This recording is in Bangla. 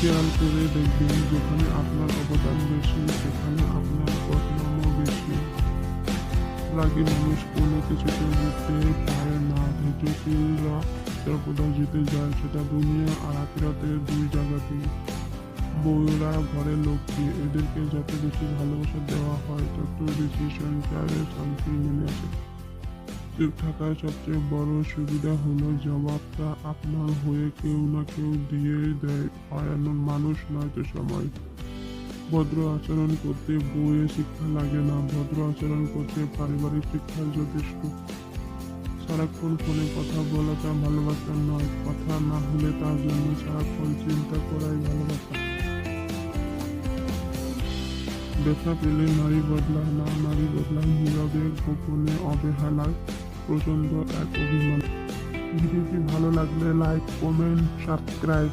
খেয়াল করে দেখবেন যেখানে আপনার অবদান বেশি সেখানে আপনার বদনামও বেশি। রাগী মানুষ কোনো কিছুতে জিততে পারে না ধৈর্যশীলরা সর্বদা জিতে যায় সেটা দুনিয়া আর আখিরাতের দুই জায়গাতেই বউরা ঘরের লক্ষ্মী, এদেরকে যত বেশি ভালোবাসা দেওয়া হয়, তত বেশি সংসারে শান্তি নেমে আসে। থাকার সবচেয়ে বড় সুবিধা হলো জবাবটা আপনার হয়ে কেউ না কেউ দিয়ে দেয়। হয় এমন মানুষ নয়তো সময় ভদ্র আচরণ করতে বইয়ে শিক্ষা লাগে না। ভদ্র আচরণ করতে পারিবারিক শিক্ষা যথেষ্ট। সারাক্ষণ ফোনে কথা বলাটা ভালোবাসা নয়। কথা না হলে তার জন্য সারাক্ষণ চিন্তা করাই ভালোবাসা। ব্যথা পেলে নারী বদলায় না। নারী বদলায় নীরবে, গোপনে অবহেলায়। প্রচণ্ড এক অভিমান। ভিডিওটি ভালো লাগলে লাইক কমেন্ট সাবস্ক্রাইব